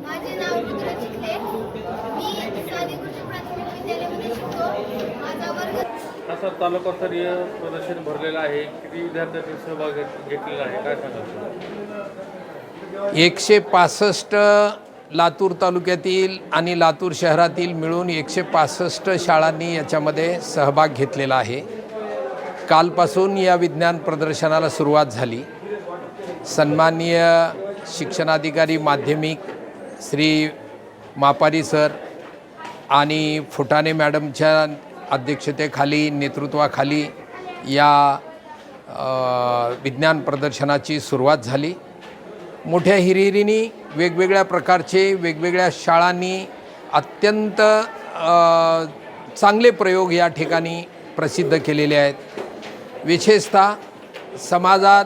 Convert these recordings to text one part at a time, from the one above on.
माझे नाव रुद्र चिखले मी स्वादी कृषी प्राथमिक विद्यालयामध्ये शिकतो माझा वर्ग असं तालुकास्तरीय प्रदर्शन भरलेलं आहे. किती विद्यार्थ्यांनी सहभाग घेतलेला आहे? काय सांगा एकशे पासष्ट लातूर तालुक्यातील आणि लातूर शहरातील मिळून एकशे पासष्ट शाळांनी याच्यामध्ये सहभाग घेतलेला आहे. कालपासून या विज्ञान प्रदर्शनाला सुरुवात झाली. सन्माननीय शिक्षणाधिकारी माध्यमिक श्री मापारी सर आणि फुटाणे मॅडमच्या अध्यक्षतेखाली नेतृत्वाखाली या विज्ञान प्रदर्शनाची सुरुवात झाली. मोठ्या हिरिहिरीनी वेगवेगळ्या प्रकारचे वेगवेगळ्या शाळांनी अत्यंत चांगले प्रयोग या ठिकाणी प्रसिद्ध केलेले आहेत. विशेषतः समाजात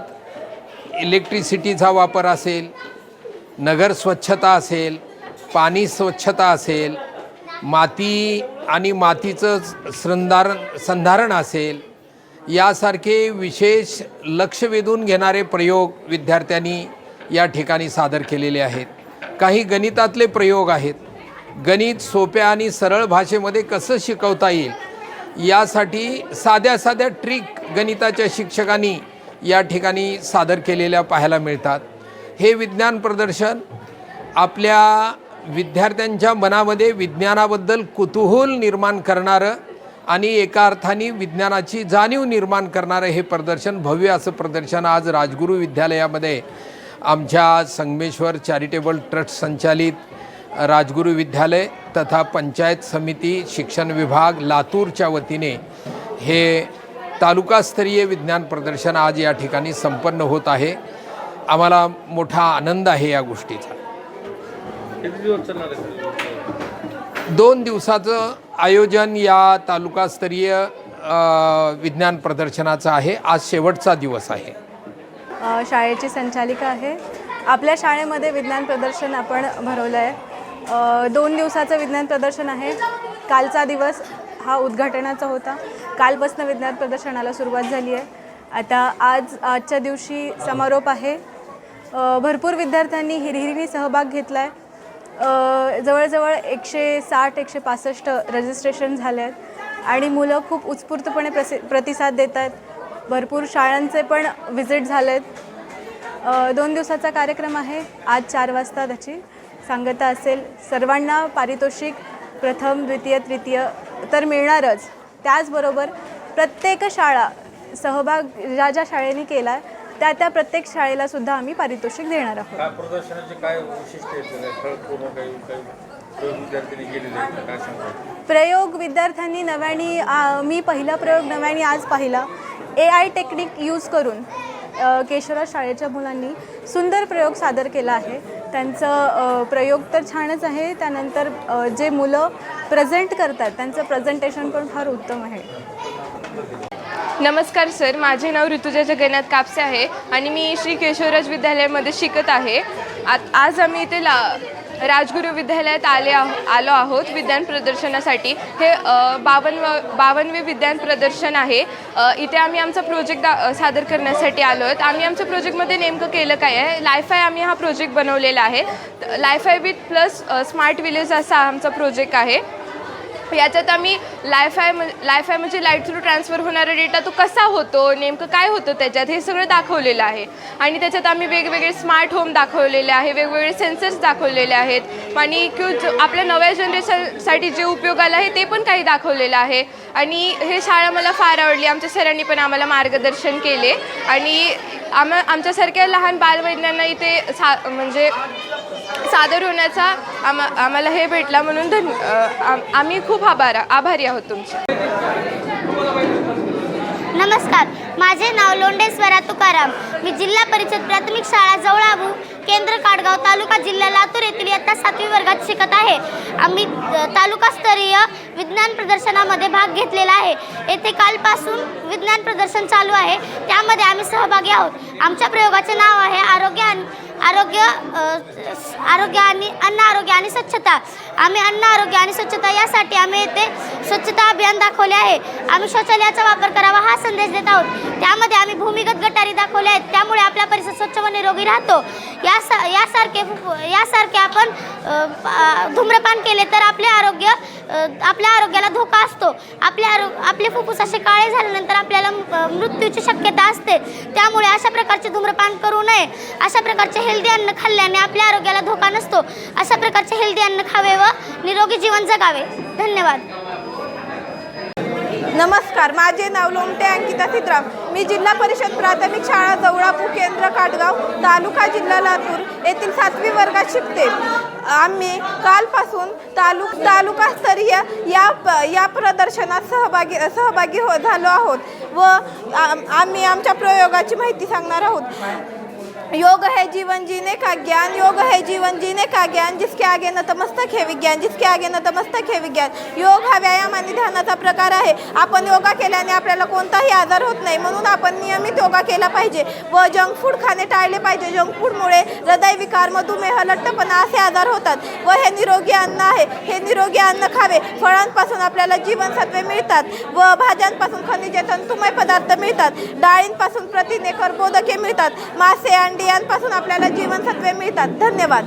इलेक्ट्रिसिटीचा वापर असेल नगर स्वच्छता असेल पाणी स्वच्छता असेल माती आणि मातीचं संधारण संधारण असेल यासारखे विशेष लक्ष वेधून घेणारे प्रयोग विद्यार्थ्यांनी या ठिकाणी सादर केलेले आहेत. काही गणितातले प्रयोग आहेत. गणित सोप्या आणि सरळ भाषेमध्ये कसं शिकवता येईल यासाठी साध्या साध्या ट्रिक गणिताच्या शिक्षकांनी या ठिकाणी सादर केलेल्या पाहायला मिळतात. हे विज्ञान प्रदर्शन आपल्या विद्यार्थ्यांच्या मनामध्ये विज्ञानाबद्दल कुतूहल निर्माण करणारं आणि एका अर्थाने विज्ञानाची जाणीव निर्माण करणारं हे प्रदर्शन भव्य असं प्रदर्शन आज राजगुरू विद्यालयामध्ये आमच्या संगमेश्वर चॅरिटेबल ट्रस्ट संचालित राजगुरू विद्यालय तथा पंचायत समिती शिक्षण विभाग लातूरच्या वतीने हे तालुकास्तरीय विज्ञान प्रदर्शन आज या ठिकाणी संपन्न होत आहे. आम्हाला मोठा आनंद आहे या गोष्टीचा. किती दिवस चालणार आहे दोन दिवसाचं आयोजन या तालुकास्तरीय विज्ञान प्रदर्शनाचं आहे. आज शेवटचा दिवस आहे. शाळेची संचालिका आहे. आपल्या शाळेमध्ये विज्ञान प्रदर्शन आपण भरवलं आहे दोन दिवसाचं विज्ञान प्रदर्शन आहे. कालचा दिवस हा उद्घाटनाचा होता. कालपासून विज्ञान प्रदर्शनाला सुरुवात झाली आहे. आता आज आजच्या दिवशी समारोप आहे. भरपूर विद्यार्थ्यांनी हिरहिरीने सहभाग घेतला आहे जवळजवळ एकशे साठ एकशे पासष्ट रजिस्ट्रेशन झाले आहेत. आणि मुलं खूप उत्स्फूर्तपणे प्रसि प्रतिसाद देत आहेत. भरपूर शाळांचे पण व्हिजिट झाले आहेत दोन दिवसाचा कार्यक्रम आहे. आज चार वाजता त्याची सांगता असेल. सर्वांना पारितोषिक प्रथम द्वितीय तृतीय तर मिळणारच. त्याचबरोबर प्रत्येक शाळा सहभाग ज्या ज्या शाळेने केला आहे त्या त्या प्रत्येक शाळेला सुद्धा आम्ही पारितोषिक देणार आहोत. काय प्रदर्शनाचे काय वैशिष्ट्य आहेत ठळकपूर्ण काही काही प्रयोग विद्यार्थ्यांनी केलेले आहेत का? काय सांगाल? प्रयोग विद्यार्थ्यांनी नव्याने आ, मी पहिला प्रयोग नव्याने आज पाहिला. ए आय टेक्निक यूज करून अ, केशवराज शाळेच्या मुलांनी सुंदर प्रयोग सादर केला आहे. त्यांचं अ, प्रयोग तर छानच आहे. त्यानंतर अ, जे मुलं प्रेझेंट करतात त्यांचं प्रेझेंटेशन पण फार उत्तम आहे. नमस्कार सर. माझे नाव ऋतुजा जगन्नाथ कापसे आहे आणि मी श्री केशवराज विद्यालयामध्ये शिकत आहे. आत आज आम्ही इथे ला राजगुरू विद्यालयात आले आहो आलो आहोत विज्ञान प्रदर्शनासाठी. हे बावन्न बावनवे विज्ञान प्रदर्शन आहे. इथे आम्ही आमचा प्रोजेक्ट दा सादर करण्यासाठी आलो आहोत. आम्ही आमच्या प्रोजेक्टमध्ये नेमकं केलं काय आहे? लायफाय आम्ही हा प्रोजेक्ट बनवलेला आहे. LiFi with plus smart village असा आमचा प्रोजेक्ट आहे. याच्यात आम्ही लायफाय लायफाय म्हणजे लाइट थ्रू ट्रान्सफर होणारा डेटा तो कसा होतो नेमकं काय होतं त्याच्यात हे सगळं दाखवलेलं आहे. आणि त्याच्यात आम्ही वेगवेगळे स्मार्ट होम दाखवलेले आहे वेगवेगळे सेन्सर्स दाखवलेले आहेत. आणि क्यू आपल्या नव्या जनरेशनसाठी जे उपयोगाला आहे ते पण काही दाखवलेलं आहे. आणि हे शाळा मला फार आवडली. आमच्या सरांनी पण आम्हाला मार्गदर्शन केले. आणि आम आमच्यासारख्या लहान बालवैज्ञांना इथे सा म्हणजे सादर होण्याचा आम्हा आम्हाला हे भेटला म्हणून धन आम्ही खूप आभार आभारी आहोत तुमचे. नमस्कार माझे नाव लोंडेश्वरा तुकाराम. मी जिल्हा परिषद प्राथमिक शाळा जवळाबू केंद्र काडगाव तालुका जिल्हा लातूर येथील इयत्ता सातवी वर्गात शिकत आहे. आम्ही तालुकास्तरीय विज्ञान प्रदर्शनामध्ये भाग घेतलेला आहे. येथे कालपासून विज्ञान प्रदर्शन चालू आहे. त्यामध्ये आम्ही सहभागी आहोत. आमच्या प्रयोगाचे नाव आहे आरोग्य आणि आरोग्य आरोग्य आणि अन्न आरोग्य आणि स्वच्छता. आम्ही अन्न आरोग्य आणि स्वच्छता यासाठी आम्ही येथे स्वच्छता अभियान दाखवले आहे. आम्ही शौचालयाचा वापर करावा हा संदेश देत आहोत. त्यामध्ये आम्ही भूमिगत गटारी दाखवले आहेत. त्यामुळे आपला परिसर स्वच्छ व निरोगी राहतो. या यासारखे यासारखे आपण धूम्रपान केले तर आपले आरोग्य आपल्या आरोग्याला धोका असतो. आपल्या आरो आपले फुफ्फुस असे काळे झाल्यानंतर आपल्याला मृत्यूची शक्यता असते. त्यामुळे अशा प्रकारचे धूम्रपान करू नये. अशा प्रकारचे हेल्दी अन्न खाल्ल्याने आपल्या आरोग्याला धोका नसतो. अशा प्रकारचे हेल्दी अन्न खावे व निरोगी जीवन जगावे. धन्यवाद. नमस्कार माझे नाव लोमटे अंकिता सिद्राम मी जिल्हा परिषद प्राथमिक शाळा जवळापू केंद्र काटगाव तालुका जिल्हा लातूर येथील सातवी वर्गात शिकते. आम्ही कालपासून तालुक तालुकास्तरीय या या प्रदर्शनात सहभागी सहभागी हो झालो आहोत व आम्ही आमच्या प्रयोगाची माहिती सांगणार आहोत. योग है जीवन जीने का ज्ञान योग है जीवन जीने का ज्ञान जिसके आगे नतमस्तक है विज्ञान जिसके आगे नतमस्तक है विज्ञान। योग हा व्यायाम आणि ध्यानाचा प्रकार आहे. आपण योगा केल्याने आपल्याला कोणताही आजार होत नाही. म्हणून आपण नियमित योगा केला पाहिजे. व जंक फूड खाणे टाळले पाहिजे. जंक फूडमुळे हृदयविकार मधुमेह लठ्ठपणा असे आजार होतात. व हे निरोगी अन्न आहे. हे निरोगी अन्न खावे. फळांपासून आपल्याला जीवनसत्वे मिळतात. व भाज्यांपासून खनिजे तंतुमय पदार्थ मिळतात. डाळींपासून प्रथिने कर्बोदके मिळतात. मासे अंडी यांपासून आपल्याला जीवनसत्वे मिळतात. धन्यवाद.